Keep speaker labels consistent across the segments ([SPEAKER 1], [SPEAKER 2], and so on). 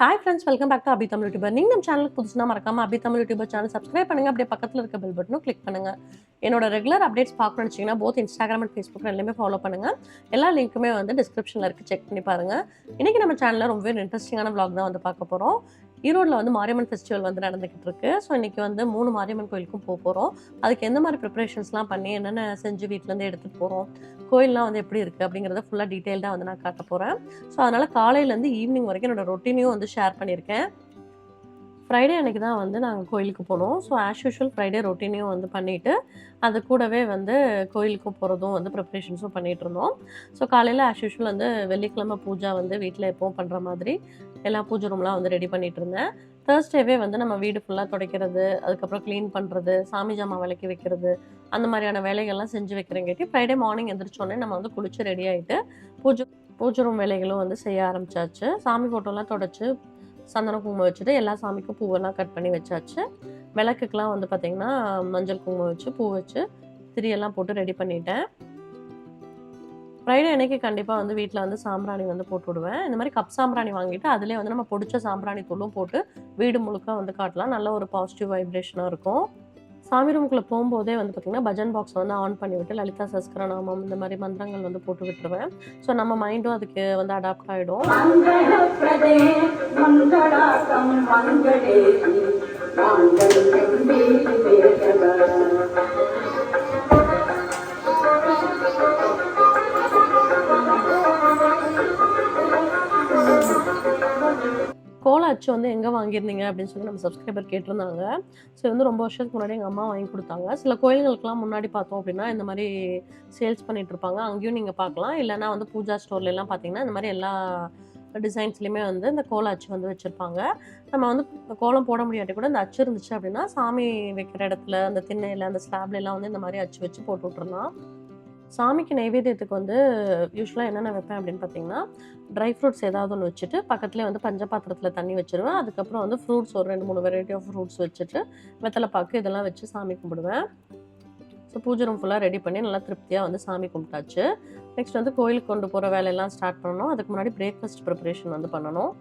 [SPEAKER 1] Hi friends welcome back to Abi Tamil YouTuber நீங்கள் நம்ம சேனலுக்கு புதுசுனா மறக்காம Abi Tamil YouTuber channel subscribe பண்ணுங்க. அப்படியே பக்கத்தில் இருக்க பெல் பட்டனும் கிளிக் பண்ணுங்க. என்னோட ரெகுலர் அப்டேட்ஸ் பார்க்கணும்னு வச்சிங்கன்னா போத் இன்ஸ்டாகிராம் அண்ட் ஃபேஸ்புக் எல்லாமே ஃபாலோ பண்ணுங்க. எல்லா லிங்க்குமே வந்து டிஸ்கிரிப்ஷனில் இருக்குது செக் பண்ணி பாருங்க. இன்னைக்கு நம்ம சேனலில் ரொம்பவே இன்ட்ரெஸ்டிங்கான விளாக் தான் வந்து பார்க்க போகிறோம் ஈரோட்டில் வந்து மாரியம்மன் ஃபெஸ்டிவல் வந்து நடந்துக்கிட்டு இருக்கு ஸோ இன்னைக்கு வந்து மூணு மாரியம்மன் கோயிலுக்கும் போக போகிறோம் அதுக்கு எந்த மாதிரி ப்ரிப்பரேஷன்ஸ்லாம் பண்ணி என்னென்ன செஞ்சு வீட்டிலேருந்து எடுத்துகிட்டு போகிறோம் கோயிலெலாம் வந்து எப்படி இருக்குது அப்படிங்கிறத ஃபுல்லாக டீட்டெயில்டாக வந்து நான் காட்ட போகிறேன் ஸோ அதனால் காலையிலேருந்து ஈவினிங் வரைக்கும் என்னோட ரொட்டீனையும் வந்து ஷேர் பண்ணியிருக்கேன். ஃப்ரைடே அன்னைக்கு தான் வந்து நாங்கள் கோயிலுக்கு போனோம். ஸோ ஆஸ் யூஷுவல் ஃப்ரைடே ரொட்டீனையும் வந்து பண்ணிவிட்டு அது கூடவே வந்து கோயிலுக்கும் போகிறதும் வந்து ப்ரிப்ரேஷன்ஸும் பண்ணிகிட்டு இருந்தோம். ஸோ காலையில் ஆஸ் யூஷுவல் வந்து வெள்ளிக்கிழமை பூஜா வந்து வீட்டில் எப்போவும் பண்ணுற மாதிரி எல்லா பூஜை ரூம்லாம் வந்து ரெடி பண்ணிகிட்டு இருந்தேன். தேர்ஸ்டேவே வந்து நம்ம வீடு ஃபுல்லாக துடைக்கிறது அதுக்கப்புறம் க்ளீன் பண்ணுறது சாமி ஜாமான் விளக்கி வைக்கிறது அந்த மாதிரியான வேலைகள்லாம் செஞ்சு வைக்கிறங்காட்டி ஃப்ரைடே மார்னிங் எந்திரிச்சோடனே நம்ம வந்து குளிச்சு ரெடி ஆகிட்டு பூஜை பூஜை ரூம் வேலைகளும் வந்து செய்ய ஆரம்பிச்சாச்சு. சாமி ஃபோட்டோலாம் தொடச்சி சந்தன குங்குமம் வச்சுட்டு எல்லா சாமிக்கும் பூவெல்லாம் கட் பண்ணி வச்சாச்சு. விளக்குக்கெலாம் வந்து பார்த்திங்கன்னா மஞ்சள் குங்குமம் வச்சு பூ வச்சு திரியெல்லாம் போட்டு ரெடி பண்ணிட்டேன். ஃப்ரைடே அன்னைக்கு கண்டிப்பாக வந்து வீட்டில் வந்து சாம்பிராணி வந்து போட்டு விடுவேன். இந்த மாதிரி கப் சாம்பிராணி வாங்கிட்டு அதிலே வந்து நம்ம பொடிச்ச சாம்பிராணி தூளும் போட்டு வீடு முழுக்க வந்து காட்டலாம். நல்ல ஒரு பாசிட்டிவ் வைப்ரேஷனாக இருக்கும். சாமி ரூமுக்குள்ளே போகும்போதே வந்து பார்த்திங்கன்னா பஜன் பாக்ஸ் வந்து ஆன் பண்ணிவிட்டு லலிதா சஸ்கரநாமம் இந்த மாதிரி மந்திரங்கள் வந்து போட்டு விட்டுருவேன். ஸோ நம்ம மைண்டும் அதுக்கு வந்து அடாப்ட் ஆகிடும்
[SPEAKER 2] மங்களே.
[SPEAKER 1] கோல அச்சு வந்து எங்கே வாங்கியிருந்தீங்க அப்படின்னு சொல்லி நம்ம சப்ஸ்கிரைபர் கேட்டிருந்தாங்க. ஸோ வந்து ரொம்ப வருஷத்துக்கு முன்னாடி எங்கள் அம்மா வாங்கி கொடுத்தாங்க. சில கோயில்களுக்கெல்லாம் முன்னாடி பார்த்தோம் அப்படின்னா இந்த மாதிரி சேல்ஸ் பண்ணிகிட்டு இருப்பாங்க. அங்கேயும் நீங்கள் பார்க்கலாம். இல்லைனா வந்து பூஜா ஸ்டோர்லலாம் பார்த்தீங்கன்னா இந்த மாதிரி எல்லா டிசைன்ஸ்லையுமே வந்து இந்த கோல அச்சு வந்து வச்சுருப்பாங்க. நம்ம வந்து கோலம் போட முடியாட்டி கூட இந்த அச்சு இருந்துச்சு அப்படின்னா சாமி வைக்கிற இடத்துல அந்த திண்ணையில் அந்த ஸ்லாப்ல வந்து இந்த மாதிரி அச்சு வச்சு போட்டு விட்றலாம் சாமிக்கு நைவேத்தியத்துக்கு வந்து யூஸ்வலாக என்னென்ன வைப்பேன் அப்படின்னு பார்த்தீங்கன்னா ட்ரை ஃப்ரூட்ஸ் ஏதாவது ஒன்று வச்சுட்டு பக்கத்துலேயே வந்து பஞ்சபாத்திரத்தில் தண்ணி வச்சுருவேன். அதுக்கப்புறம் வந்து ஃப்ரூட்ஸ் ஒரு ரெண்டு மூணு வெரைட்டி ஆஃப் ஃப்ரூட்ஸ் வச்சுட்டு வெத்தலை பாக்கு இதெல்லாம் வச்சு சாமி கும்பிடுவேன். ஸோ பூஜை ரூம் ஃபுல்லாக ரெடி பண்ணி நல்லா திருப்தியாக வந்து சாமி கும்பிட்டாச்சு. நெக்ஸ்ட் வந்து கோயிலுக்கு கொண்டு போகிற வேலையெல்லாம் ஸ்டார்ட் பண்ணணும். அதுக்கு முன்னாடி பிரேக்ஃபாஸ்ட் ப்ரிப்பரேஷன் வந்து பண்ணணும்.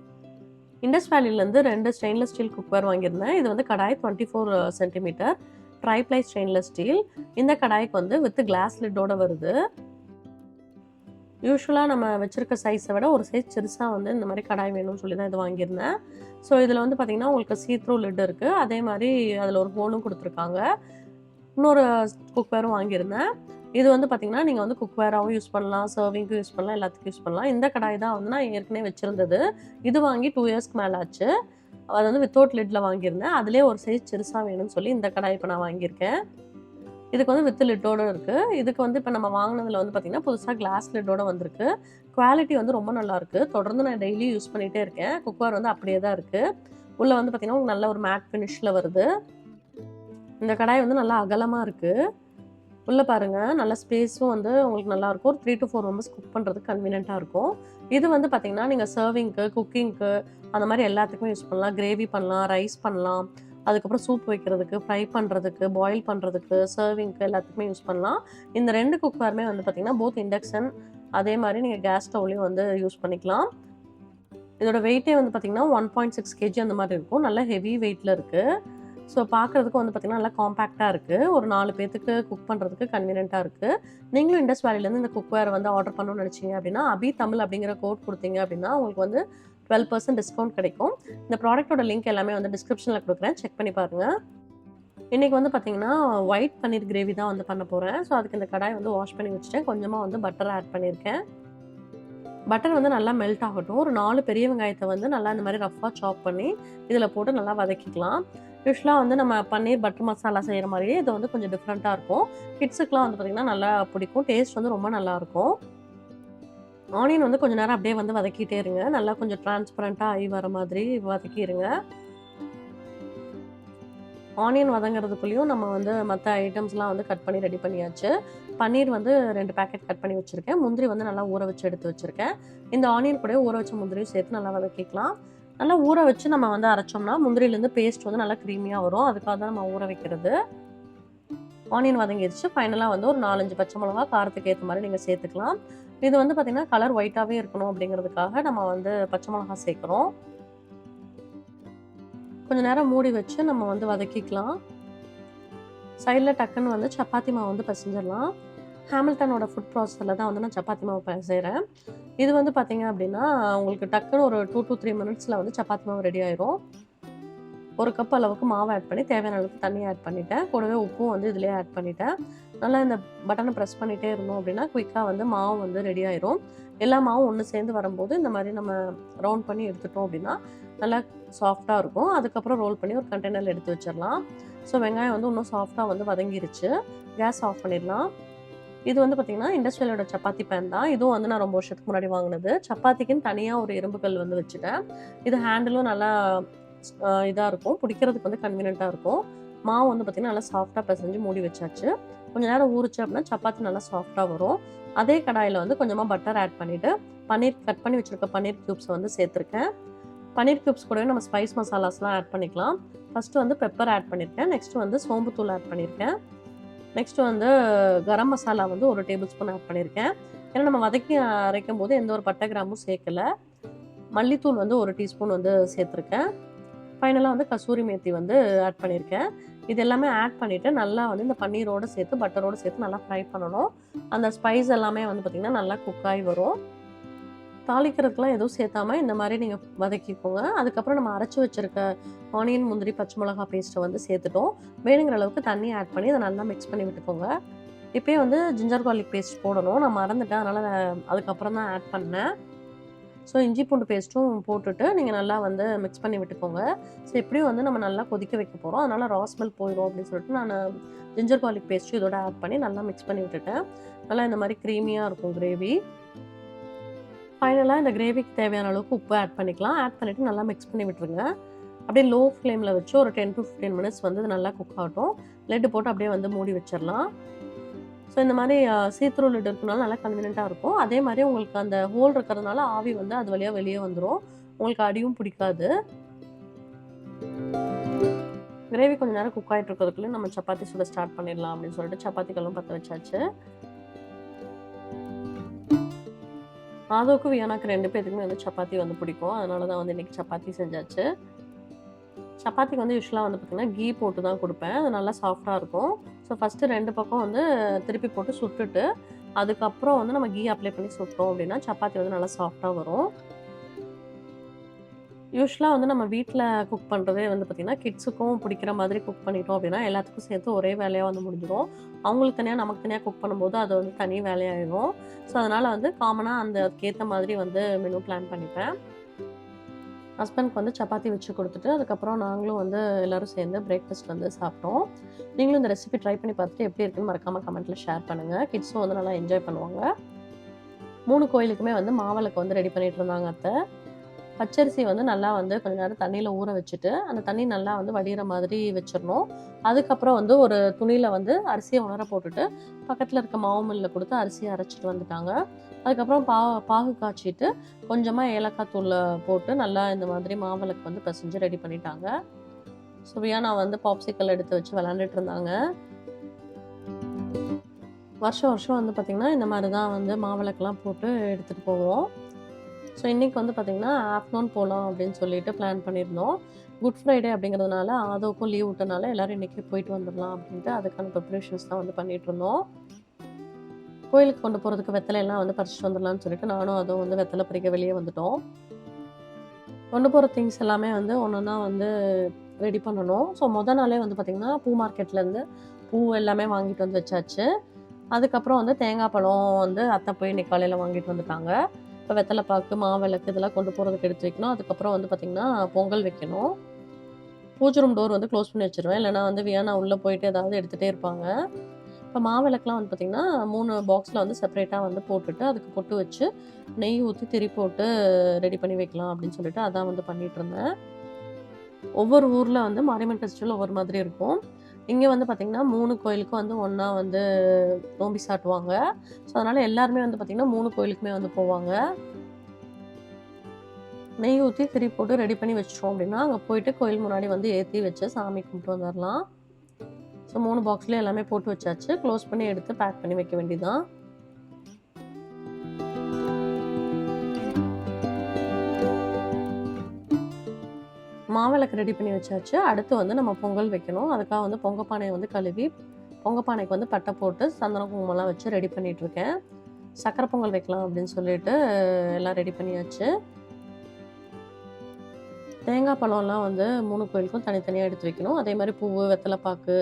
[SPEAKER 1] இண்டஸ் வேலிலேருந்து ரெண்டு ஸ்டெயின்லெஸ் ஸ்டீல் குக்வேர் வாங்கியிருந்தேன். இது வந்து கடாய் twenty four centimeter triply stainless steel இந்த கடாய்க்கு வந்து வித் கிளாஸ் லிட்டோட வருது. யூஸ்வலாக நம்ம வச்சுருக்க சைஸை விட ஒரு சைஸ் சிறுசாக வந்து இந்த மாதிரி கடாய் வேணும்னு சொல்லி தான் இது வாங்கியிருந்தேன். ஸோ இதில் வந்து பார்த்திங்கன்னா உங்களுக்கு சீத்ரூ லிட் இருக்குது அதே மாதிரி அதில் ஒரு ஹோலும் கொடுத்துருக்காங்க. இன்னொரு குக்வேரும் வாங்கியிருந்தேன். இது வந்து பார்த்திங்கன்னா நீங்கள் வந்து குக்வேராகவும் யூஸ் பண்ணலாம் சர்விங்க்கும் யூஸ் பண்ணலாம் எல்லாத்துக்கும் யூஸ் பண்ணலாம். இந்த கடாய் தான் வந்து நான் ஏற்கனவே வச்சுருந்தது. இது வாங்கி டூ இயர்ஸ்க்கு மேலே ஆச்சு அது வந்து வித்தவுட் லிட்டில் வாங்கியிருந்தேன். அதுலேயே ஒரு சைஸ் சிறுசாக வேணும்னு சொல்லி இந்த கடாய் இப்போ நான் வாங்கியிருக்கேன். இதுக்கு வந்து வித்து லிட்டோடு இருக்குது இதுக்கு வந்து இப்போ நம்ம வாங்கினதில் வந்து பார்த்திங்கன்னா புதுசாக கிளாஸ் லிட்டோடு வந்திருக்கு. குவாலிட்டி வந்து ரொம்ப நல்லாயிருக்கு தொடர்ந்து நான் டெய்லி யூஸ் பண்ணிகிட்டே இருக்கேன். குக்கர் வந்து அப்படியே தான் இருக்குது உள்ளே வந்து பார்த்திங்கன்னா உங்களுக்கு நல்ல ஒரு மேட் ஃபினிஷில் வருது. இந்த கடாய் வந்து நல்லா அகலமாக இருக்குது உள்ளே பாருங்கள் நல்ல ஸ்பேஸும் வந்து உங்களுக்கு நல்லாயிருக்கும் ஒரு three to four members cook பண்ணுறதுக்கு கன்வீனியண்ட்டாக இருக்கும். இது வந்து பார்த்திங்கன்னா நீங்கள் சர்விங்க்கு குக்கிங்க்கு அந்த மாதிரி எல்லாத்துக்குமே யூஸ் பண்ணலாம். கிரேவி பண்ணலாம் ரைஸ் பண்ணலாம். அதுக்கப்புறம் சூப் வைக்கிறதுக்கு ஃப்ரை பண்ணுறதுக்கு பாயில் பண்ணுறதுக்கு சர்விங்க்கு எல்லாத்துக்குமே யூஸ் பண்ணலாம். இந்த ரெண்டு குக்கருமே வந்து பார்த்திங்கன்னா போத் இண்டக்ஷன் அதே மாதிரி நீங்கள் கேஸ் ஸ்டவ்லேயும் வந்து யூஸ் பண்ணிக்கலாம். இதோட வெயிட்டே வந்து பார்த்திங்கன்னா ஒன் பாயிண்ட் சிக்ஸ் கேஜி அந்த மாதிரி இருக்கும். நல்ல ஹெவி வெயிட்டில் இருக்குது ஸோ பார்க்குறதுக்கு வந்து பார்த்திங்கன்னா நல்லா காம்பேக்டாக இருக்குது ஒரு நாலு பேத்துக்கு குக் பண்ணுறதுக்கு கன்வீனியண்ட்டாக இருக்குது நீங்களும் இண்டஸ் வேலையிலேருந்து இந்த குக்வேர் வந்து ஆர்டர் பண்ணணும்னு நினச்சிங்க அப்படின்னா அபி தமிழ் அப்படிங்கிற கோட் கொடுத்தீங்க அப்படின்னா உங்களுக்கு வந்து டுவெல் பர்சன்ட் டிஸ்கவுண்ட் கிடைக்கும். இந்த ப்ராடக்ட்டோட லிங்க் எல்லாமே வந்து டிஸ்கிரிப்ஷனில் கொடுக்குறேன். செக் பண்ணி பாருங்கள் இன்றைக்கி வந்து பார்த்திங்கன்னா ஒயிட் பன்னீர் கிரேவி தான் வந்து பண்ண போகிறேன் ஸோ அதுக்கு இந்த கடாய் வந்து வாஷ் பண்ணி வச்சுட்டேன். கொஞ்சமாக வந்து பட்டர் ஆட் பண்ணியிருக்கேன். பட்டர் வந்து நல்லா மெல்ட் ஆகட்டும். ஒரு நாலு பெரிய வெங்காயத்தை வந்து நல்லா இந்த மாதிரி ரஃப்பாக சாப் பண்ணி இதில் போட்டு நல்லா வதக்கிக்கலாம். யூஸ்வலாக வந்து நம்ம பன்னீர் பட்டர் மசாலா செய்கிற மாதிரியே இது வந்து கொஞ்சம் டிஃப்ரெண்ட்டாக இருக்கும். கிட்ஸுக்கெலாம் வந்து பார்த்திங்கன்னா நல்லா பிடிக்கும். டேஸ்ட் வந்து ரொம்ப நல்லாயிருக்கும் ஆனியன் வந்து கொஞ்சம் நேரம் அப்படியே வந்து வதக்கிட்டே இருங்க. நல்லா கொஞ்சம் டிரான்ஸ்பரண்ட்டாக ஆகி வர மாதிரி வதக்கிடுங்க ஆனியன் வதங்குறதுக்குள்ளேயும் நம்ம வந்து மற்ற ஐட்டம்ஸ்லாம் வந்து கட் பண்ணி ரெடி பண்ணியாச்சு. பன்னீர் வந்து ரெண்டு பேக்கெட் கட் பண்ணி வச்சுருக்கேன். முந்திரி வந்து நல்லா ஊற வச்சு எடுத்து வச்சுருக்கேன். இந்த ஆனியன் கூட ஊற வச்ச முந்திரியும் சேர்த்து நல்லா வதக்கிக்கலாம். நல்லா ஊற வச்சு நம்ம வந்து அரைச்சோம்னா முந்திரிலேருந்து பேஸ்ட் வந்து நல்லா க்ரீமியாக வரும். அதுக்காக தான் நம்ம ஊற வைக்கிறது. ஆனியன் வதங்கிடுச்சு ஃபைனலாக வந்து ஒரு நாலஞ்சு பச்சை மிளகா காரத்துக்கு ஏற்ற மாதிரி நீங்கள் சேர்த்துக்கலாம். இது வந்து பார்த்திங்கன்னா கலர் ஒயிட்டாகவே இருக்கணும் அப்படிங்கிறதுக்காக நம்ம வந்து பச்சை மிளகா சேர்க்குறோம். கொஞ்சம் நேரம் மூடி வச்சு நம்ம வந்து வதக்கிக்கலாம். சைடில் டக்குன்னு வந்து சப்பாத்தி மாவு வந்து பிசைஞ்சிடலாம். ஹேமில்டனோட ஃபுட் ப்ராசஸில் தான் வந்து நான் சப்பாத்தி மாவு செய்கிறேன் இது வந்து பார்த்தீங்க அப்படின்னா உங்களுக்கு டக்குன்னு ஒரு டூ டூ த்ரீ மினிட்ஸில் வந்து சப்பாத்தி மாவு ரெடி ஆயிரும். ஒரு கப் அளவுக்கு மாவு ஆட் பண்ணி தேவையான அளவுக்கு தண்ணி ஆட் பண்ணிட்டேன். கூடவே உப்பும் வந்து இதுலேயே ஆட் பண்ணிட்டேன். நல்லா இந்த பட்டனை ப்ரெஸ் பண்ணிகிட்டே இருந்தோம் அப்படின்னா குயிக்காக வந்து மாவு வந்து ரெடி ஆயிரும். எல்லா மாவும் ஒன்று சேர்ந்து வரும்போது இந்த மாதிரி நம்ம ரவுண்ட் பண்ணி எடுத்துட்டோம் அப்படின்னா நல்லா சாஃப்டாக இருக்கும். அதுக்கப்புறம் ரோல் பண்ணி ஒரு கண்டெய்னரில் எடுத்து வச்சிடலாம். ஸோ வெங்காயம் வந்து இன்னும் சாஃப்டாக வந்து வதங்கிருச்சு. கேஸ் ஆஃப் பண்ணிடலாம். இது வந்து பார்த்தீங்கன்னா இண்டஸ்ட்ரியலோட சப்பாத்தி பேன் தான். இதுவும் வந்து நான் ரொம்ப வருஷத்துக்கு முன்னாடி வாங்கினது. சப்பாத்திக்குன்னு தனியாக ஒரு இரும்புக்கல் வந்து வச்சுட்டேன். இது ஹேண்டிலும் நல்லா இதாக இருக்கும். பிடிக்கிறதுக்கு வந்து கன்வீனியண்ட்டாக இருக்கும். மாவு வந்து பார்த்திங்கன்னா நல்லா சாஃப்டாக பிசைஞ்சு மூடி வச்சாச்சு. கொஞ்சம் நேரம் ஊறிச்சு அப்படின்னா சப்பாத்தி நல்லா சாஃப்டாக வரும். அதே கடாயில் வந்து கொஞ்சமாக பட்டர் ஆட் பண்ணிவிட்டு பன்னீர் கட் பண்ணி வச்சுருக்க பன்னீர் க்யூப்ஸை வந்து சேர்த்துருக்கேன். பன்னீர் க்யூப்ஸ் கூடவே நம்ம ஸ்பைஸ் மசாலாஸ்லாம் ஆட் பண்ணிக்கலாம். ஃபஸ்ட்டு வந்து பெப்பர் ஆட் பண்ணியிருக்கேன் நெக்ஸ்ட்டு வந்து சோம்புத்தூள் ஆட் பண்ணியிருக்கேன் நெக்ஸ்ட்டு வந்து கரம் மசாலா வந்து ஒரு டேபிள் ஸ்பூன் ஆட் பண்ணியிருக்கேன் ஏன்னா நம்ம வதக்கி அரைக்கும் போது எந்த ஒரு பட்டை கிராமும் சேர்க்கல. மல்லித்தூள் வந்து ஒரு டீஸ்பூன் வந்து சேர்த்துருக்கேன். ஃபைனலாக வந்து கசூரி மேத்தி வந்து ஆட் பண்ணியிருக்கேன் இது எல்லாமே ஆட் பண்ணிவிட்டு நல்லா வந்து இந்த பன்னீரோடு சேர்த்து பட்டரோடு சேர்த்து நல்லா ஃப்ரை பண்ணணும். அந்த ஸ்பைஸ் எல்லாமே வந்து பார்த்திங்கன்னா நல்லா குக்காகி வரும். தாளிக்கிறதுக்குலாம் எதுவும் சேர்த்தாம இந்த மாதிரி நீங்கள் வதக்கிக்கோங்க. அதுக்கப்புறம் நம்ம அரைச்சி வச்சுருக்க ஆனியன் முந்திரி பச்சை மிளகா பேஸ்ட்டை வந்து சேர்த்துட்டோம். வேணுங்கிற அளவுக்கு தண்ணி ஆட் பண்ணி அதை நல்லா மிக்ஸ் பண்ணி விட்டுக்கோங்க. இப்போயே வந்து ஜிஞ்சர் கார்லிக் பேஸ்ட் போடணும். நான் மறந்துட்டேன். அதனால் அதுக்கப்புறம் தான் ஆட் பண்ணேன். ஸோ இஞ்சி பூண்டு பேஸ்ட்டும் போட்டுட்டு நீங்கள் நல்லா வந்து மிக்ஸ் பண்ணி விட்டுக்கோங்க. ஸோ எப்படியும் வந்து நம்ம நல்லா கொதிக்க வைக்க போகிறோம் அதனால் ரா ஸ்மெல் போயிடும் அப்படின்னு சொல்லிட்டு நான் ஜிஞ்சர் கார்லிக் பேஸ்ட்டும் இதோட ஆட் பண்ணி நல்லா மிக்ஸ் பண்ணி விட்டுட்டேன். நல்லா இந்த மாதிரி க்ரீமியாக இருக்கும் கிரேவி ஃபைனலாக இந்த கிரேவிக்கு தேவையான அளவுக்கு உப்பு ஆட் பண்ணிக்கலாம். ஆட் பண்ணிவிட்டு நல்லா மிக்ஸ் பண்ணி விட்டுருங்க. அப்படியே லோ ஃப்ளேமில் வச்சு ஒரு டென் டு ஃபிஃப்டீன் மினிட்ஸ் வந்து நல்லா குக் ஆகட்டும். லெட்டு போட்டு அப்படியே வந்து மூடி வச்சிடலாம். ஸோ இந்த மாதிரி சீத்ரூ லிட் இருக்கனால நல்லா கன்வீனியண்ட்டாக இருக்கும். அதே மாதிரி உங்களுக்கு அந்த ஹோல் இருக்கிறதுனால ஆவி வந்து அது வழியாக வெளியே வந்துடும் உங்களுக்கு அடியும் பிடிக்காது. கிரேவி கொஞ்சம் நேரம் குக் ஆகிட்டு இருக்கிறதுக்குள்ளே நம்ம சப்பாத்தி சுட ஸ்டார்ட் பண்ணிடலாம் அப்படின்னு சொல்லிட்டு சப்பாத்தி கல்லும் பற்ற வச்சாச்சு. ஆதோக்கு வியானாக்கு ரெண்டு பேர்த்துக்குமே வந்து சப்பாத்தி வந்து பிடிக்கும். அதனால தான் வந்து இன்றைக்கி சப்பாத்தி செஞ்சாச்சு. சப்பாத்திக்கு வந்து யூஸ்வலாக வந்து பார்த்திங்கன்னா கீ போட்டு தான் கொடுப்பேன். அது நல்லா சாஃப்டாக இருக்கும். ஸோ ஃபஸ்ட்டு ரெண்டு பக்கம் வந்து திருப்பி போட்டு சுட்டுட்டு அதுக்கப்புறம் வந்து நம்ம கீ அப்ளை பண்ணி சுட்டோம் அப்படின்னா சப்பாத்தி வந்து நல்லா சாஃப்டாக வரும். யூஸ்வலாக வந்து நம்ம வீட்டில் குக் பண்ணுறதே வந்து பார்த்திங்கன்னா கிட்ஸுக்கும் பிடிக்கிற மாதிரி குக் பண்ணிட்டோம் அப்படின்னா எல்லாத்துக்கும் சேர்த்து ஒரே வேலையாக வந்து முடிஞ்சிடும். அவங்களுக்கு தனியாக நமக்கு தனியாக குக் பண்ணும்போது அது வந்து தனி வேலையாயிடும் ஸோ அதனால் வந்து காமனாக அந்த அதுக்கேற்ற மாதிரி வந்து மெனு பிளான் பண்ணிப்பேன். ஹஸ்பண்ட்க்கு வந்து சப்பாத்தி வச்சு கொடுத்துட்டு அதுக்கப்புறம் நாங்களும் வந்து எல்லோரும் சேர்ந்து பிரேக்ஃபாஸ்ட் வந்து சாப்பிட்டோம். நீங்களும் இந்த ரெசிபி ட்ரை பண்ணி பார்த்துட்டு எப்படி இருக்குன்னு மறக்காமல் கமெண்ட்டில் ஷேர் பண்ணுங்கள் கிட்ஸும் வந்து நல்லா என்ஜாய் பண்ணுவாங்க. மூணு கோயிலுக்குமே வந்து மாவிளக்கு வந்து ரெடி பண்ணிட்டு இருந்தாங்க அத்தை. பச்சரிசி வந்து நல்லா வந்து கொஞ்ச நேரம் தண்ணியில் ஊற வச்சுட்டு அந்த தண்ணி நல்லா வந்து வடிகிற மாதிரி வச்சிடணும். அதுக்கப்புறம் வந்து ஒரு துணியில் வந்து அரிசியை உணர போட்டுட்டு பக்கத்தில் இருக்க மாவு மில்லில் கொடுத்து அரிசியை அரைச்சிட்டு வந்துட்டாங்க. அதுக்கப்புறம் பா பாகு காய்ச்சிட்டு கொஞ்சமாக ஏலக்காய் தூள் போட்டு நல்லா இந்த மாதிரி மாவிளக்கு வந்து பிசைஞ்சு ரெடி பண்ணிட்டாங்க. சுவையாக நான் வந்து பாப்சிக்கல் எடுத்து வச்சு விளாண்டுட்டு இருந்தாங்க. வருஷம் வருஷம் வந்து பார்த்திங்கன்னா இந்த மாதிரி தான் வந்து மாவிளக்கெலாம் போட்டு எடுத்துகிட்டு போவோம். ஸோ இன்றைக்கி வந்து பார்த்திங்கன்னா ஆஃப்டர்நூன் போகலாம் அப்படின்னு சொல்லிட்டு பிளான் பண்ணியிருந்தோம். குட் ஃப்ரைடே அப்படிங்கிறதுனால ஆதோக்கும் லீவ் விட்டனால எல்லோரும் இன்றைக்கி போயிட்டு வந்துடலாம் அப்படின்ட்டு அதுக்கான ப்ரிப்ரேஷன்ஸ் தான் வந்து பண்ணிகிட்டு இருந்தோம் கோயிலுக்கு கொண்டு போகிறதுக்கு வெத்தலையெல்லாம் வந்து பறிச்சுட்டு வந்துடலாம்னு சொல்லிட்டு நானும் அதுவும் வந்து வெத்தலை பறிக்க வெளியே வந்துட்டோம். கொண்டு போகிற திங்ஸ் எல்லாமே வந்து ஒன்று ஒன்றா வந்து ரெடி பண்ணணும். ஸோ மொதல் நாளே வந்து பார்த்திங்கன்னா பூ மார்க்கெட்லேருந்து பூ எல்லாமே வாங்கிட்டு வந்து வச்சாச்சு. அதுக்கப்புறம் வந்து தேங்காய் பழம் வந்து அத்தை போய் இன்னைக்கு காலையில் வாங்கிட்டு வந்துட்டாங்க. இப்போ வெத்தலை பாக்கு மாவிளக்கு இதெல்லாம் கொண்டு போகிறதுக்கு எடுத்து வைக்கணும். அதுக்கப்புறம் வந்து பார்த்திங்கன்னா பொங்கல் வைக்கணும். பூஜை ரூம் டோர் வந்து க்ளோஸ் பண்ணி வச்சிருவேன். இல்லைனா வந்து வியானா உள்ளே போயிட்டு ஏதாவது எடுத்துகிட்டே இருப்பாங்க. இப்போ மாவிளக்குலாம் வந்து பார்த்திங்கன்னா மூணு பாக்ஸில் வந்து செப்பரேட்டாக வந்து போட்டுட்டு அதுக்கு பொட்டு வச்சு நெய் ஊற்றி திரி போட்டு ரெடி பண்ணி வைக்கலாம் அப்படின்னு சொல்லிட்டு அதான் வந்து பண்ணிகிட்டு இருந்தேன். ஒவ்வொரு ஊரில் வந்து மாரியம்மன் ஃபெஸ்டிவல் ஒவ்வொரு மாதிரி இருக்கும். இங்கே வந்து பார்த்திங்கன்னா மூணு கோயிலுக்கும் வந்து ஒன்றா வந்து நோம்பி சாட்டுவாங்க. ஸோ அதனால் எல்லாருமே வந்து பார்த்திங்கன்னா மூணு கோயிலுக்குமே வந்து போவாங்க. நெய் ஊற்றி திரி போட்டு ரெடி பண்ணி வச்சிட்டோம் அப்படின்னா அங்கே போயிட்டு கோயில் முன்னாடி வந்து ஏற்றி வச்சு சாமி கும்பிட்டு வந்துடலாம் ஸோ மூணு பாக்ஸ்லேயும் எல்லாமே போட்டு வச்சாச்சு. க்ளோஸ் பண்ணி எடுத்து பேக் பண்ணி வைக்க வேண்டியதான் மாவிளக்கு ரெடி பண்ணி வச்சாச்சு. அடுத்து வந்து நம்ம பொங்கல் வைக்கணும். அதுக்காக வந்து பொங்க பானையை வந்து கழுவி பொங்க பானைக்கு வந்து பட்டை போட்டு சந்தன குங்குமம்லாம் வச்சு ரெடி பண்ணிகிட்ருக்கேன் சக்கரை பொங்கல் வைக்கலாம் அப்படின்னு சொல்லிட்டு எல்லாம் ரெடி பண்ணியாச்சு. தேங்காய் பழம்லாம் வந்து மூணு கோயிலுக்கும் தனித்தனியாக எடுத்து வைக்கணும். அதே மாதிரி பூ வெத்தலைப்பாக்கு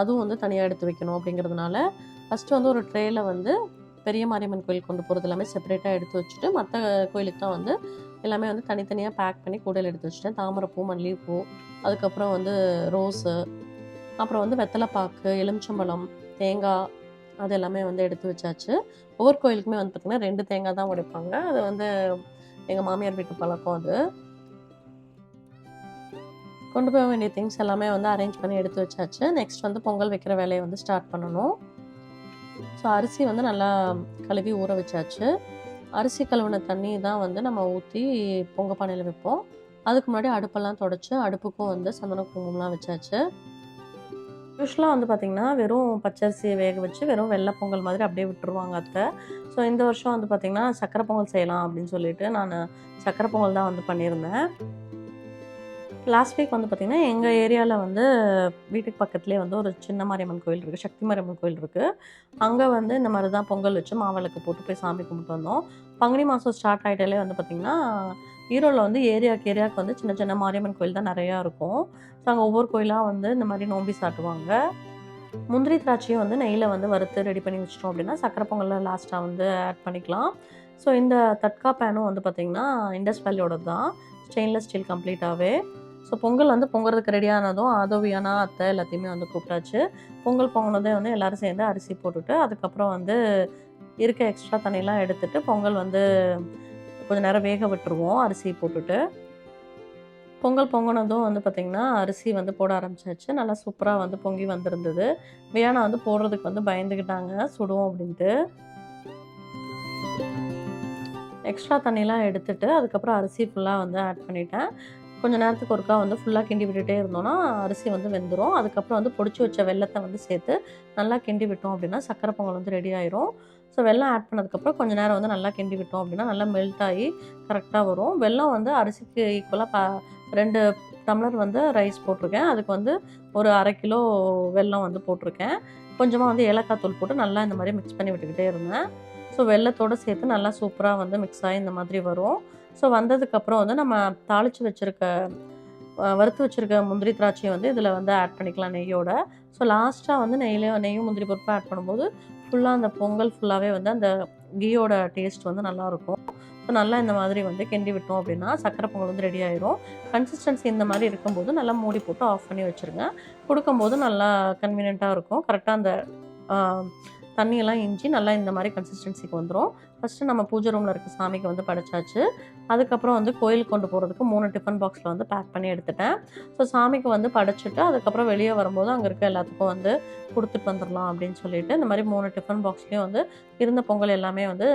[SPEAKER 1] அதுவும் வந்து தனியாக எடுத்து வைக்கணும் அப்படிங்கிறதுனால ஃபஸ்ட்டு வந்து ஒரு ட்ரேயில் வந்து பெரிய மாரியம்மன் கோயில் கொண்டு போகிறது எல்லாமே செப்பரேட்டாக எடுத்து வச்சுட்டு மற்ற கோயிலுக்கு தான் வந்து எல்லாமே வந்து தனித்தனியாக பேக் பண்ணி கூடையில் எடுத்து வச்சுட்டேன். தாமரைப்பூ மல்லிகைப்பூ அதுக்கப்புறம் வந்து ரோஸு அப்புறம் வந்து வெத்தலைப்பாக்கு எலுமிச்சம்பழம் தேங்காய் அது எல்லாமே வந்து எடுத்து வச்சாச்சு. ஒவ்வொரு கோயிலுக்குமே வந்து பார்த்திங்கன்னா ரெண்டு தேங்காய் தான் உடைப்பாங்க. அது வந்து எங்கள் மாமியார் வீட்டு பழக்கம் அது. கொண்டு போக வேண்டிய திங்ஸ் எல்லாமே வந்து அரேஞ்ச் பண்ணி எடுத்து வச்சாச்சு. நெக்ஸ்ட் வந்து பொங்கல் வைக்கிற வேலையை வந்து ஸ்டார்ட் பண்ணணும். ஸோ அரிசி வந்து நல்லா கழுவி ஊற வச்சாச்சு. அரிசி கழுவின தண்ணி தான் வந்து நம்ம ஊற்றி பொங்க பானையில் வைப்போம். அதுக்கு முன்னாடி அடுப்பெல்லாம் தொடச்சி அடுப்புக்கும் வந்து சந்தன குங்குமம்லாம் வச்சாச்சு. யூஸ்வலாக வந்து பார்த்திங்கன்னா வெறும் பச்சரிசியை வேக வச்சு வெறும் வெள்ளை பொங்கல் மாதிரி அப்படியே விட்டுருவாங்க அத்தை. ஸோ இந்த வருஷம் வந்து பார்த்திங்கன்னா சக்கரை பொங்கல் செய்யலாம் அப்படின்னு சொல்லிட்டு நான் சக்கரை பொங்கல் தான் வந்து பண்ணியிருந்தேன். லாஸ்ட் வீக் வந்து பார்த்திங்கன்னா எங்கள் ஏரியாவில் வந்து வீட்டுக்கு பக்கத்துலேயே வந்து ஒரு சின்ன மாரியம்மன் கோயில் இருக்குது சக்தி மாரியம்மன் கோயில் இருக்குது அங்கே வந்து இந்த மாதிரி தான் பொங்கல் வச்சு மாவிளக்கு போட்டு போய் சாமி கும்பிட்டு வந்தோம். பங்குனி மாதம் ஸ்டார்ட் ஆகிட்டாலே வந்து பார்த்திங்கன்னா ஈரோடில் வந்து ஏரியாவுக்கு ஏரியாவுக்கு வந்து சின்ன சின்ன மாரியம்மன் கோயில் தான் நிறையா இருக்கும். ஸோ அங்கே ஒவ்வொரு கோயிலாக வந்து இந்த மாதிரி நோம்பி சாட்டுவாங்க. முந்திரி திராட்சையும் வந்து நெய்யில் வந்து வறுத்து ரெடி பண்ணி வச்சிட்டோம் அப்படின்னா சக்கரை பொங்கலில் லாஸ்ட்டாக வந்து ஆட் பண்ணிக்கலாம். ஸோ இந்த தட்கா பேனும் வந்து பார்த்திங்கன்னா இண்டஸ் வேலியோட தான் ஸ்டெயின்லெஸ் ஸ்டீல் கம்ப்ளீட்டாகவே ஸோ பொங்கல் வந்து பொங்குறதுக்கு ரெடியானதும் ஆதோவியானா அத்தை எல்லாத்தையுமே வந்து கூப்பிட்டாச்சு. பொங்கல் பொங்கினதே வந்து எல்லோரும் சேர்ந்து அரிசி போட்டுட்டு அதுக்கப்புறம் வந்து இருக்க எக்ஸ்ட்ரா தண்ணியெலாம் எடுத்துட்டு பொங்கல் வந்து கொஞ்சம் நேரம் வேக விட்டுருவோம் அரிசி போட்டுட்டு. பொங்கல் பொங்கினதும் வந்து பார்த்திங்கன்னா அரிசி வந்து போட ஆரம்பிச்சாச்சு. நல்லா சூப்பராக வந்து பொங்கி வந்திருந்தது. வியானா வந்து போடுறதுக்கு வந்து பயந்துக்கிட்டாங்க சுடுவோம் அப்படின்ட்டு. எக்ஸ்ட்ரா தண்ணிலாம் எடுத்துட்டு அதுக்கப்புறம் அரிசி ஃபுல்லாக வந்து ஆட் பண்ணிட்டேன். கொஞ்சம் நேரத்துக்கு ஒருக்கா வந்து ஃபுல்லாக கிண்டி விட்டுட்டே இருந்தோம்னா அரிசி வந்து வெந்துடும் அதுக்கப்புறம் வந்து பொடிச்சு வச்ச வெள்ளத்தை வந்து சேர்த்து நல்லா கிண்டி விட்டோம் அப்படின்னா சக்கரை பொங்கல் வந்து ரெடி ஆயிரும். ஸோ வெள்ளம் ஆட் பண்ணதுக்கப்புறம் கொஞ்சம் நேரம் வந்து நல்லா கிண்டி விட்டோம் அப்படின்னா நல்லா மெல்ட் ஆகி கரெக்டாக வரும். வெள்ளம் வந்து அரிசிக்கு ஈக்குவலாக ப ரெண்டு டம்ளர் வந்து ரைஸ் போட்டிருக்கேன். அதுக்கு வந்து ஒரு அரை கிலோ வெல்லம் வந்து போட்டிருக்கேன். கொஞ்சமாக வந்து ஏலக்காய் தூள் போட்டு நல்லா இந்த மாதிரி மிக்ஸ் பண்ணி விட்டுக்கிட்டே இருந்தேன். ஸோ வெள்ளத்தோடு சேர்த்து நல்லா சூப்பராக வந்து மிக்ஸ் ஆகி இந்த மாதிரி வரும். ஸோ வந்ததுக்கப்புறம் வந்து நம்ம தாளித்து வச்சுருக்க வறுத்து வச்சுருக்க முந்திரி திராட்சையை வந்து இதில் வந்து ஆட் பண்ணிக்கலாம் நெய்யோட. ஸோ லாஸ்ட்டாக வந்து நெய்யிலையும் நெய்யும் முந்திரி பருப்பு ஆட் பண்ணும்போது ஃபுல்லாக அந்த பொங்கல் ஃபுல்லாகவே வந்து அந்த கீயோட டேஸ்ட் வந்து நல்லாயிருக்கும். ஸோ நல்லா இந்த மாதிரி வந்து கிண்டி விட்டோம் அப்படின்னா சக்கரை பொங்கல் வந்து ரெடி ஆயிரும். கன்சிஸ்டன்சி இந்த மாதிரி இருக்கும்போது நல்லா மூடி போட்டு ஆஃப் பண்ணி வச்சுருங்க. கொடுக்கும்போது நல்லா கன்வீனியண்ட்டாக இருக்கும். கரெக்டாக அந்த தண்ணியெல்லாம் இஞ்சி நல்லா இந்த மாதிரி கன்சிஸ்டன்சிக்கு வந்துடும் ஃபஸ்ட்டு நம்ம பூஜை ரூமில் இருக்க சாமிக்கு வந்து படைச்சாச்சு. அதுக்கப்புறம் வந்து கோயிலுக்கு கொண்டு போகிறதுக்கு மூணு டிஃபன் பாக்ஸில் வந்து பேக் பண்ணி எடுத்துட்டேன். ஸோ சாமிக்கு வந்து படைச்சிட்டு அதுக்கப்புறம் வெளியே வரும்போது அங்கே இருக்க எல்லாத்துக்கும் வந்து கொடுத்துட்டு வந்துடலாம் அப்படின்னு சொல்லிட்டு இந்த மாதிரி மூணு டிஃபன் பாக்ஸ்லேயும் வந்து இருந்த பொங்கல் எல்லாமே வந்து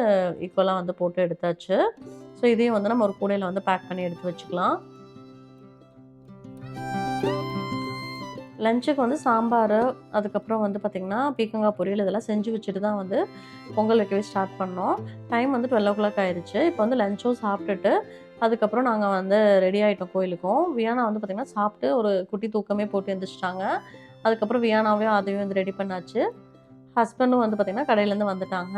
[SPEAKER 1] ஈக்குவலாக வந்து போட்டு எடுத்தாச்சு. ஸோ இதையும் வந்து நம்ம ஒரு கூடையில் வந்து பேக் பண்ணி எடுத்து வச்சுக்கலாம். லஞ்சுக்கு வந்து சாம்பார் அதுக்கப்புறம் வந்து பார்த்திங்கன்னா பீக்கங்காய் பொரியல் இதெல்லாம் செஞ்சு வச்சுட்டு தான் வந்து பொங்கல் வைக்கவே ஸ்டார்ட் பண்ணோம். டைம் வந்து டுவெல் ஓ கிளாக் ஆயிடுச்சு. இப்போ வந்து லஞ்சும் சாப்பிட்டுட்டு அதுக்கப்புறம் நாங்கள் வந்து ரெடி ஆகிட்டோம் கோயிலுக்கும். வியானா வந்து பார்த்திங்கன்னா சாப்பிட்டு ஒரு குட்டி தூக்கமே போட்டு எழுந்திரிச்சிட்டாங்க அதுக்கப்புறம் வியானாவே அதையும் வந்து ரெடி பண்ணாச்சு. ஹஸ்பண்டும் வந்து பார்த்திங்கன்னா கடையிலேருந்து வந்துட்டாங்க.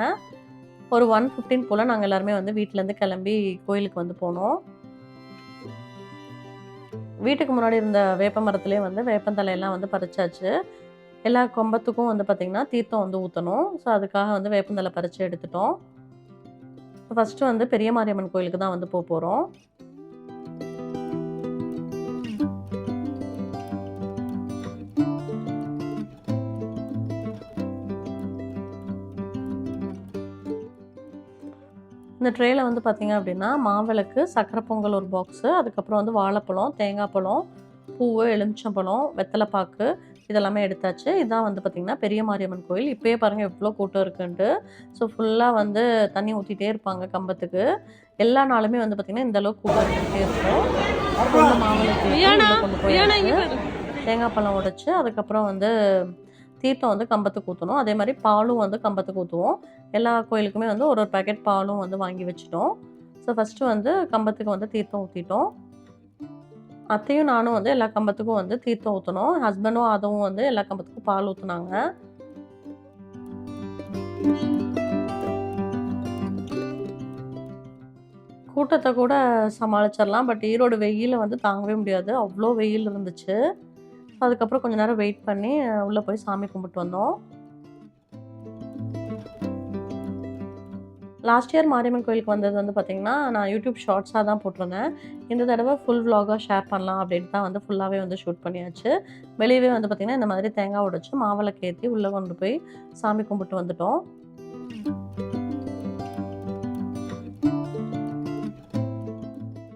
[SPEAKER 1] ஒரு ஒன் ஃபிஃப்டீன் போல் நாங்கள் எல்லாருமே வந்து வீட்டிலேருந்து கிளம்பி கோயிலுக்கு வந்து போனோம். வீட்டுக்கு முன்னாடி இருந்த வேப்ப மரத்துலேயே வந்து வேப்பந்தலையெல்லாம் வந்து பறிச்சாச்சு. எல்லா கொம்பத்துக்கும் வந்து பார்த்திங்கன்னா தீர்த்தம் வந்து ஊற்றணும் ஸோ அதுக்காக வந்து வேப்பந்தலை பறித்து எடுத்துட்டோம். ஃபஸ்ட்டு வந்து பெரிய மாரியம்மன் கோயிலுக்கு தான் வந்து போக போகிறோம் இந்த ட்ரேயில் வந்து பார்த்திங்க அப்படின்னா மாவிளக்கு சக்கரை பொங்கல் ஒரு பாக்ஸு அதுக்கப்புறம் வந்து வாழைப்பழம் தேங்காய் பழம் பூவு எலுமிச்சம்பழம் வெத்தலைப்பாக்கு இதெல்லாமே எடுத்தாச்சு. இதான் வந்து பார்த்திங்கன்னா பெரிய மாரியம்மன் கோயில். இப்போயே பாருங்கள் எவ்வளோ கூட்டம் இருக்குன்ட்டு. ஸோ ஃபுல்லாக வந்து தண்ணி ஊற்றிட்டே இருப்பாங்க கம்பத்துக்கு. எல்லா நாளுமே வந்து பார்த்திங்கன்னா இந்த அளவுக்கு கூட்டம் இருந்துகிட்டே இருக்கும். மாவிளக்கு கொண்டு போய் தேங்காய் பழம் உடைச்சு அதுக்கப்புறம் வந்து தீர்த்தம் வந்து கம்பத்துக்கு ஊற்றணும் அதே மாதிரி பாலும் வந்து கம்பத்துக்கு ஊற்றுவோம் எல்லா கோயிலுக்குமே வந்து ஒரு ஒரு பேக்கெட் பாலும் வந்து வாங்கி வச்சுட்டோம். ஸோ ஃபஸ்ட்டு வந்து கம்பத்துக்கு வந்து தீர்த்தம் ஊற்றிட்டோம் அத்தையும் நானும் வந்து எல்லா கம்பத்துக்கும் வந்து தீர்த்தம் ஊற்றணும் ஹஸ்பண்டும் அதுவும் வந்து எல்லா கம்பத்துக்கும் பால் ஊற்றுனாங்க கூட்டத்தை கூட சமாளிச்சிடலாம். பட் ஈரோடு வெயிலில் வந்து தாங்கவே முடியாது. அவ்வளோ வெயில் இருந்துச்சு. அதுக்கப்புறம் கொஞ்ச நேரம் வெயிட் பண்ணி உள்ளே போய் சாமி கும்பிட்டு வந்தோம். லாஸ்ட் இயர் மாரியம்மன் கோயிலுக்கு வந்தது வந்து பார்த்திங்கன்னா நான் யூடியூப் ஷார்ட்ஸாக தான் போட்டிருந்தேன். இந்த தடவை ஃபுல் விலாகாக ஷேர் பண்ணலாம் அப்படின்ட்டு தான் வந்து ஃபுல்லாகவே வந்து ஷூட் பண்ணியாச்சு. வெளியவே வந்து பார்த்திங்கன்னா இந்த மாதிரி தேங்காய் உடைச்சி மாவிளக்கு ஏற்றி உள்ளே கொண்டு போய் சாமி கும்பிட்டு வந்துட்டோம்.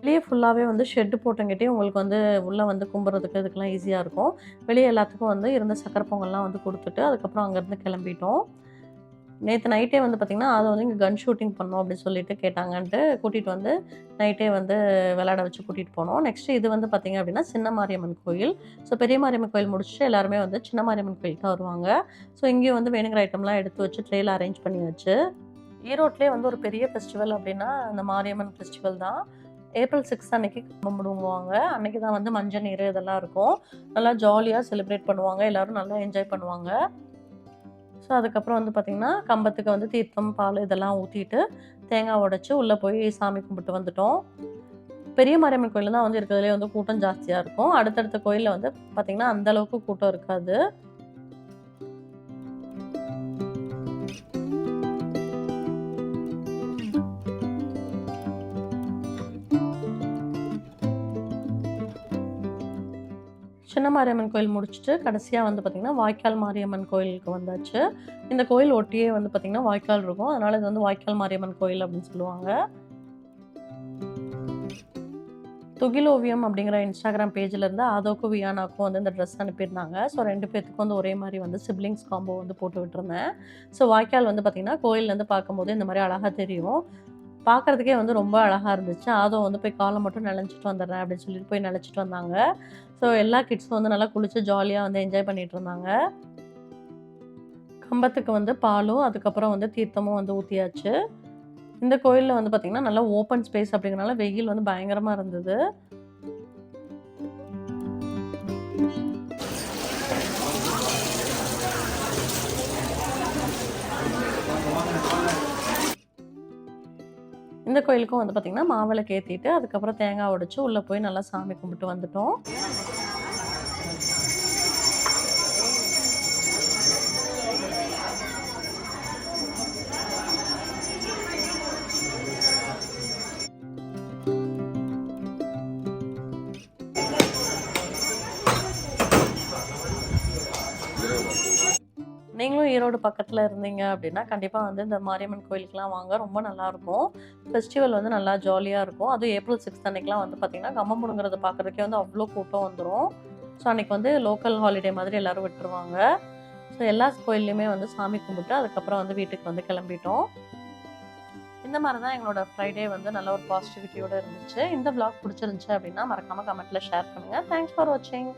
[SPEAKER 1] வெளியே ஃபுல்லாகவே வந்து ஷெட்டு போட்டங்கிட்டே உங்களுக்கு வந்து உள்ளே வந்து கும்புறதுக்கு இதுக்கெல்லாம் ஈஸியாக இருக்கும். வெளியே எல்லாத்துக்கும் வந்து இருந்த சக்கரை பொங்கல்லாம் வந்து கொடுத்துட்டு அதுக்கப்புறம் அங்கேருந்து கிளம்பிட்டோம். நேற்று நைட்டே வந்து பார்த்திங்கன்னா அதை வந்து இங்கே கன் ஷூட்டிங் பண்ணோம் அப்படின்னு சொல்லிட்டு கேட்டாங்கன்ட்டு கூட்டிகிட்டு வந்து நைட்டே வந்து விளையாட வச்சு கூட்டிகிட்டு போனோம். நெக்ஸ்ட்டு இது வந்து பார்த்திங்க அப்படின்னா சின்ன மாரியம்மன் கோயில். ஸோ பெரிய மாரியம்மன் கோயில் முடிச்சுட்டு எல்லாருமே வந்து சின்ன மாரியம்மன் கோயில் தான் வருவாங்க. ஸோ இங்கேயும் வந்து வேணுங்கிற ஐட்டம்லாம் எடுத்து வச்சு ட்ரெயில் அரேஞ்ச் பண்ணி வச்சு ஈரோட்லேயே வந்து ஒரு பெரிய ஃபெஸ்டிவல் அப்படின்னா அந்த மாரியம்மன் ஃபெஸ்டிவல் தான். ஏப்ரல் சிக்ஸ் அன்னைக்கு கும்பிடுவாங்க. அன்னைக்கு தான் வந்து மஞ்சள் நீர் இதெல்லாம் இருக்கும். நல்லா ஜாலியாக செலிப்ரேட் பண்ணுவாங்க. எல்லாரும் நல்லா என்ஜாய் பண்ணுவாங்க. ஸோ அதுக்கப்புறம் வந்து பார்த்திங்கன்னா கம்பத்துக்கு வந்து தீர்த்தம் பால் இதெல்லாம் ஊற்றிட்டு தேங்காய் உடைச்சி உள்ளே போய் சாமி கும்பிட்டு வந்துட்டோம். பெரிய மாரியம்மன் கோயில் தான் வந்து இருக்கிறதுலே வந்து கூட்டம் ஜாஸ்தியாக இருக்கும். அடுத்தடுத்த கோயிலில் வந்து பார்த்திங்கன்னா அந்தளவுக்கு கூட்டம் இருக்காது. சின்ன மாரியம்மன் கோயில் முடிச்சுட்டு கடைசியாக வந்து பார்த்திங்கன்னா வாய்க்கால் மாரியம்மன் கோயிலுக்கு வந்தாச்சு. இந்த கோயில் ஒட்டியே வந்து பார்த்திங்கன்னா வாய்க்கால் இருக்கும். அதனால் இது வந்து வாய்க்கால் மாரியம்மன் கோயில் அப்படின்னு சொல்லுவாங்க. துகில் ஓவியம் அப்படிங்கிற இன்ஸ்டாகிராம் பேஜ்லேருந்து ஆதோக்கும் வியானாக்கும் வந்து இந்த ட்ரெஸ் அனுப்பியிருந்தாங்க. ஸோ ரெண்டு பேர்த்துக்கும் வந்து ஒரே மாதிரி வந்து சிப்ளிங்ஸ் காம்போ வந்து போட்டு விட்டுருந்தேன். ஸோ வாய்க்கால் வந்து பார்த்திங்கன்னா கோயிலேருந்து பார்க்கும்போது இந்த மாதிரி அழகாக தெரியும். பார்க்குறதுக்கே வந்து ரொம்ப அழகாக இருந்துச்சு. ஆதோ வந்து போய் காலை மட்டும் நினச்சிட்டு வந்துடுறேன் அப்படின்னு சொல்லிட்டு போய் நினச்சிட்டு வந்தாங்க. ஸோ எல்லா கிட்ஸும் வந்து நல்லா குளித்து ஜாலியாக வந்து என்ஜாய் பண்ணிகிட்டு இருந்தாங்க கம்பத்துக்கு வந்து பாலும் அதுக்கப்புறம் வந்து தீர்த்தமும் வந்து ஊற்றியாச்சு இந்த கோயிலில் வந்து பார்த்திங்கன்னா நல்லா ஓப்பன் ஸ்பேஸ் அப்படிங்கிறனால வெயில் வந்து பயங்கரமாக இருந்தது. இந்த கோயிலுக்கும் வந்து பார்த்திங்கன்னா மாவிளக்கு ஏற்றிட்டு அதுக்கப்புறம் தேங்காய் உடைச்சி உள்ளே போய் நல்லா சாமி கும்பிட்டு வந்துட்டோம். நீங்களும் ஈரோடு பக்கத்தில் இருந்தீங்க அப்படின்னா கண்டிப்பாக வந்து இந்த மாரியம்மன் கோயிலுக்குலாம் வாங்க. ரொம்ப நல்லாயிருக்கும் ஃபெஸ்டிவல் வந்து நல்லா ஜாலியாக இருக்கும். அதுவும் ஏப்ரல் சிக்ஸ்த் அன்றைக்கெலாம் வந்து பார்த்திங்கன்னா கம்மமுடுங்கிறத பார்க்குறதுக்கே வந்து அவ்வளோ கூட்டம் வந்துடும் ஸோ அன்றைக்கி வந்து லோக்கல் ஹாலிடே மாதிரி எல்லோரும் விட்டுருவாங்க. ஸோ எல்லா கோயில்லையுமே வந்து சாமி கும்பிட்டு அதுக்கப்புறம் வந்து வீட்டுக்கு வந்து கிளம்பிட்டோம். இந்த மாதிரி தான் எங்களோட ஃப்ரைடே வந்து நல்ல ஒரு பாசிட்டிவிட்டியோட இருந்துச்சு. இந்த vlog பிடிச்சிருந்துச்சு அப்படின்னா மறக்காமல் கமெண்ட்டில் ஷேர் பண்ணுங்கள் தேங்க்ஸ் ஃபார் வாட்சிங்